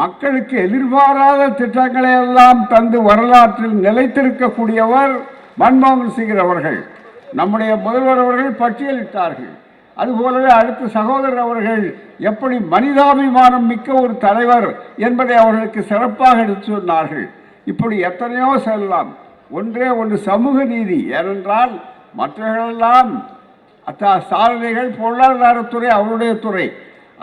மக்களுக்கு எதிர்பாராத திட்டங்களை எல்லாம் தந்து வரலாற்றில் நிலைத்திருக்கக்கூடியவர் மன்மோகன் சிங் அவர்கள். நம்முடைய முதல்வர் அவர்கள் பட்டியலிட்டார்கள். அதுபோலவே அடுத்த சகோதரர் அவர்கள் எப்படி மனிதாபிமானம் மிக்க ஒரு தலைவர் என்பதை அவர்களுக்கு சிறப்பாக எடுத்து சொன்னார்கள். இப்படி எத்தனையோ செல்லலாம். ஒன்றே ஒன்று சமூக நீதி. ஏனென்றால் மற்றவர்களெல்லாம் அத்தா சாதனைகள் பொருளாதாரத்துறை அவருடைய துறை.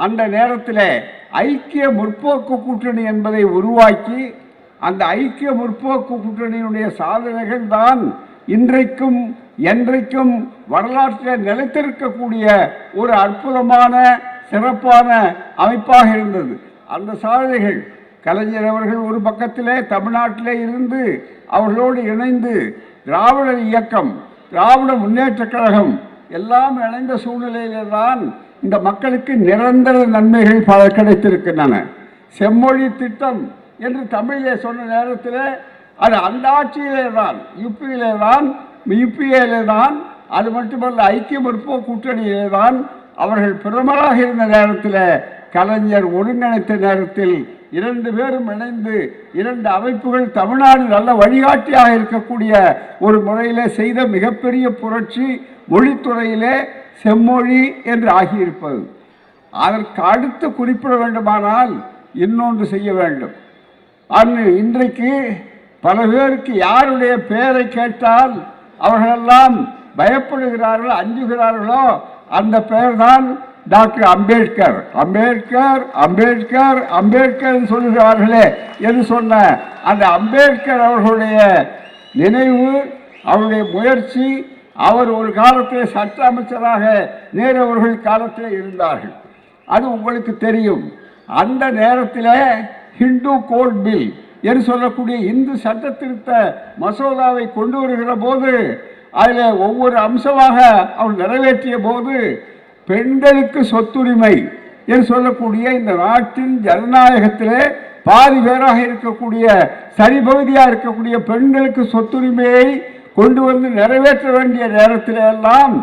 அந்த நேரத்தில் ஐக்கிய முற்போக்கு கூட்டணி என்பதை உருவாக்கி அந்த ஐக்கிய முற்போக்கு கூட்டணியினுடைய சாதனைகள் தான் இன்றைக்கும் என்றைக்கும் வரலாற்றில் நிலைத்திருக்கக்கூடிய ஒரு அற்புதமான சிறப்பான அமைப்பாக இருந்தது. அந்த சாதனைகள் கலைஞர் அவர்கள் ஒரு பக்கத்திலே தமிழ்நாட்டிலே இருந்து அவர்களோடு இணைந்து திராவிடர் இயக்கம் திராவிட முன்னேற்றக் கழகம் எல்லாம் இணைந்த சூழ்நிலையில்தான் இந்த மக்களுக்கு நிரந்தர நன்மைகள் பல கிடைத்திருக்கின்றன. செம்மொழி திட்டம் என்று தமிழிலே சொன்ன நேரத்தில் அது அந்த ஆட்சியிலே தான் யுபியிலே தான் யுபிஏலே தான் அது மட்டுமல்ல ஐக்கிய முற்போக்கு கூட்டணியிலே தான் அவர்கள் பிரதமராக இருந்த நேரத்தில் கலைஞர் ஒருங்கிணைத்த நேரத்தில் இரண்டு பேரும் இணைந்து இரண்டு அமைப்புகள் தமிழ்நாடு நல்ல வழிகாட்டியாக இருக்கக்கூடிய ஒரு முறையில் செய்த மிகப்பெரிய புரட்சி மொழித்துறையிலே செம்மொழி என்று ஆகியிருப்பது. அதற்கு அடுத்து குறிப்பிட வேண்டுமானால் இன்னொன்று செய்ய வேண்டும். அன்று இன்றைக்கு பல பேருக்கு யாருடைய பெயரை கேட்டால் அவர்களெல்லாம் பயப்படுகிறார்களோ அஞ்சுகிறார்களோ அந்த பெயர்தான் டாக்டர் அம்பேத்கர். அம்பேத்கர் அம்பேத்கர் அம்பேத்கர் சொல்லுகிறார்களே என்று சொன்ன அந்த அம்பேத்கர் அவர்களுடைய நினைவு அவருடைய முயற்சி அவர் ஒரு காலத்தில் சட்ட அமைச்சராக நேரு அவர்கள் காலத்தில் இருந்தார்கள். அது உங்களுக்கு தெரியும். அந்த நேரத்தில் ஹிந்து கோட் பில் என்று சொல்லக்கூடிய இந்து சட்ட திருத்த மசோதாவை கொண்டு வருகிற போது அதில் ஒவ்வொரு அம்சமாக அவர் நிறைவேற்றிய போது பெண்களுக்கு சொத்துரிமை என்று சொல்லக்கூடிய இந்த நாட்டின் ஜனநாயகத்திலே பாதி பேராக இருக்கக்கூடிய சரிபகுதியாக இருக்கக்கூடிய பெண்களுக்கு சொத்துரிமையை கொண்டு வந்து நிறைவேற்ற வேண்டிய நேரத்தில் எல்லாம்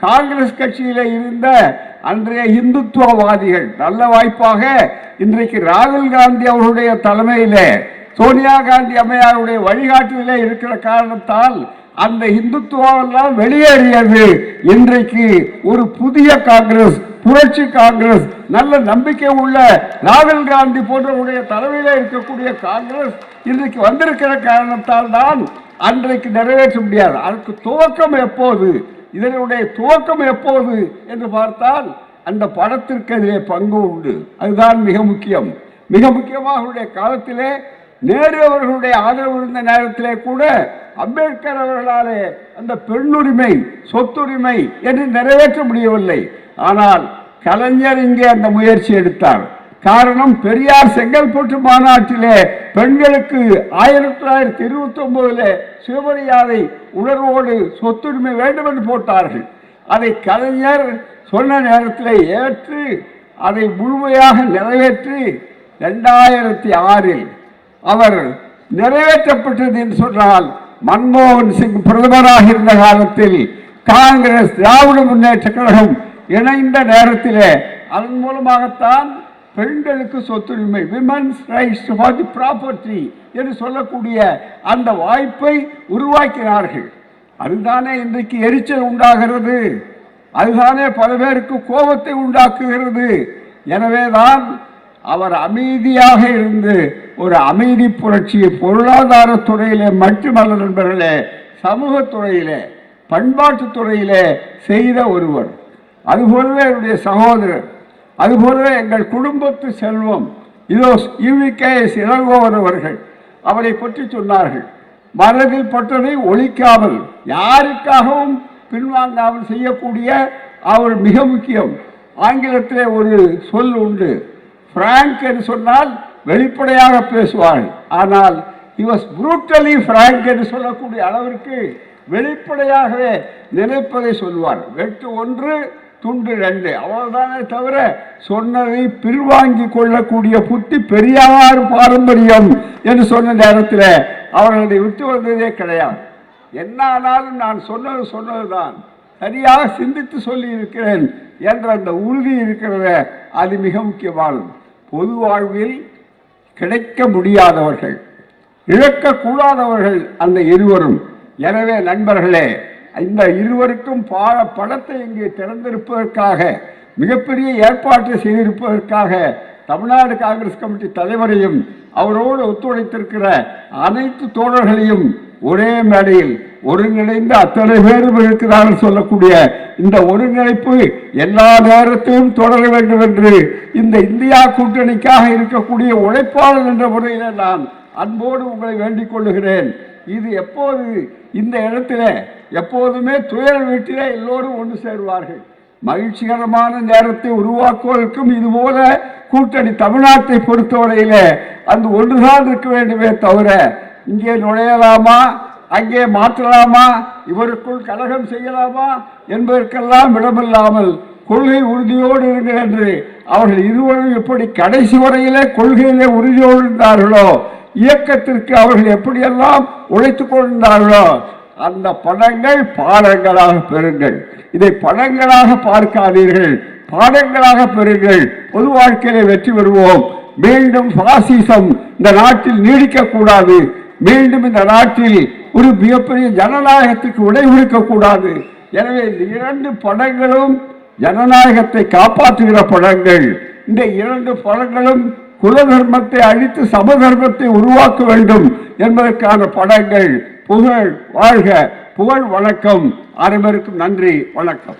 காங்கிரஸ் கட்சியில் இருந்த அன்றைய இந்துத்துவவாதிகள் நல்ல வாய்ப்பாக இன்றைக்கு ராகுல் காந்தி அவர்களுடைய தலைமையிலே சோனியா காந்தி அம்மையாருடைய வழிகாட்டிலே இருக்கிற காரணத்தால் அந்த இந்துத்துவெல்லாம் வெளியேறியது. இன்றைக்கு ஒரு புதிய காங்கிரஸ் புரட்சி காங்கிரஸ் நல்ல நம்பிக்கை உள்ள ராகுல் காந்தி போன்றவருடைய தலைமையில இருக்கக்கூடிய காங்கிரஸ் இன்றைக்கு வந்திருக்கிற காரணத்தால் தான் அன்றைக்கு நிறைவேற்ற முடியாது. அதற்கு துவக்கம் எப்போது? இதனுடைய துவக்கம் எப்போது? என்று பார்த்தால் அந்த படத்திற்கு அதிலே பங்கு உண்டு. அதுதான் மிக முக்கியம். மிக முக்கியமாக அவருடைய காலத்திலே நேரு அவர்களுடைய ஆதரவு இருந்த நேரத்திலே கூட அம்பேத்கர் அவர்களாலே அந்த பெண்ணுரிமை சொத்துரிமை என்று நிறைவேற்ற முடியவில்லை. ஆனால் கலைஞர் இங்கே அந்த முயற்சி எடுத்தார். காரணம் பெரியார் செங்கல்பட்டு மாநாட்டிலே பெண்களுக்கு ஆயிரத்தி தொள்ளாயிரத்தி இருபத்தி ஒன்பதுல சுயமரியாதை உணர்வோடு சொத்துரிமை வேண்டும் என்று போட்டார்கள். அதை கலைஞர் சொன்ன நேரத்தில் ஏற்று அதை முழுமையாக நிறைவேற்றி ரெண்டாயிரத்தி ஆறில் அவர் நிறைவேற்றப்பட்டது என்று சொன்னால் மன்மோகன் சிங் பிரதமராக இருந்த காலத்தில் காங்கிரஸ் திராவிட முன்னேற்ற கழகம் இணைந்த நேரத்திலே அதன் மூலமாகத்தான் பெண்களுக்கு சொத்துரிமை women's rights for the property என்று சொல்லக்கூடிய அந்த வாய்ப்பை உருவாக்கினார்கள். அதுதானே இன்றைக்கு எரிச்சல் உண்டாகிறது. அதுதானே பல பேருக்கு கோபத்தை உண்டாக்குகிறது. எனவேதான் அவர் அமைதியாக இருந்து ஒரு அமைதி புரட்சியை பொருளாதார துறையிலே மட்டுமல்ல நண்பர்களே சமூக துறையிலே பண்பாட்டு துறையிலே செய்த ஒருவர். அதுபோலவே என்னுடைய சகோதரர் அதுபோலவே எங்கள் குடும்பத்து செல்வம். இதோ யூவிகேஎஸ் இளங்கோவன் அவர்கள் அவரை பற்றி சொன்னார்கள். மனதில் பட்டதை ஒழிக்காமல் யாருக்காகவும் பின்வாங்காமல் செய்யக்கூடிய அவர் மிக முக்கியம். ஆங்கிலத்திலே ஒரு சொல் உண்டு. பிராங்க் என்று சொன்னால் வெளிப்படையாக பேசுவார்கள். ஆனால் he புரூட்டலி brutally என்று சொல்லக்கூடிய அளவிற்கு வெளிப்படையாகவே நினைப்பதை சொல்வார். வெட்டு ஒன்று துண்டு ரெண்டு. அவ்வளோதானே தவிர சொன்னதை பின்வாங்கி கொள்ளக்கூடிய புத்தி பெரியார் பாரம்பரியம் என்று சொன்ன நேரத்தில் அவர்களை விட்டு வந்ததே கிடையாது. என்னானாலும் நான் சொன்னது சொன்னதுதான். சரியாக சிந்தித்து சொல்லி இருக்கிறேன் என்ற அந்த உறுதி இருக்கிறத அது மிக முக்கியமானது. பொது வாழ்வில் கிடைக்க முடியாதவர்கள் இழக்கக்கூடாதவர்கள் அந்த இருவரும். எனவே நண்பர்களே இந்த இருவருக்கும் பாட படத்தை இங்கே திறந்திருப்பதற்காக மிகப்பெரிய ஏற்பாட்டை செய்திருப்பதற்காக தமிழ்நாடு காங்கிரஸ் கமிட்டி தலைவரையும் அவரோடு ஒத்துழைத்திருக்கிற அனைத்து தோழர்களையும் ஒரே மேடையில் ஒருங்கிணைந்து அத்தனை பேரும் இருக்கிறார்கள் சொல்லக்கூடிய இந்த ஒருங்கிணைப்பு எல்லா நேரத்தையும் தொடர வேண்டும் என்று இந்த இந்தியா கூட்டணிக்காக இருக்கக்கூடிய உழைப்பாளர் என்ற முறையில் நான் அன்போடு உங்களை வேண்டிக் கொள்ளுகிறேன். இது எப்போது இந்த இடத்துல எப்போதுமே துயர் வீட்டில் எல்லோரும் ஒன்று சேருவார்கள். மகிழ்ச்சிகரமான நேரத்தை உருவாக்குவதற்கும் இதுபோல கூட்டணி தமிழ்நாட்டை பொறுத்தவரையில் அந்த ஒன்றுதான் இருக்க வேண்டுமே தவிர இங்கே நுழையலாமா அங்கே மாற்றலாமா இவருக்குள் கலகம் செய்யலாமா என்பதற்கெல்லாம் இடமில்லாமல் கொள்கை உறுதியோடு இருங்கள் என்று அவர்கள் இருவரும் எப்படி கடைசி வரையிலே கொள்கையிலே உறுதியோடு இருந்தார்களோ இயக்கத்திற்கு அவர்கள் எப்படியெல்லாம் உழைத்துக் கொண்டிருந்தார்களோ அந்த படங்கள் பாடங்களாக பெறுங்கள். இதை படங்களாக பார்க்காதீர்கள். பாடங்களாக பெறுங்கள். பொது வாழ்க்கையிலே வெற்றி பெறுவோம். மீண்டும் பாசிசம் இந்த நாட்டில் நீடிக்கக்கூடாது. மீண்டும் இந்த நாட்டில் ஒரு மிகப்பெரிய ஜனநாயகத்துக்கு விடைவிடுக்க கூடாது எனவே இந்த இரண்டு படங்களும் ஜனநாயகத்தை காப்பாற்றுகிற படங்கள். இந்த இரண்டு படங்களும் குல தர்மத்தை அழித்து சமதர்மத்தை உருவாக்க வேண்டும் என்பதற்கான படங்கள். புகழ் வாழ்க. புகழ் வணக்கம். அனைவருக்கும் நன்றி. வணக்கம்.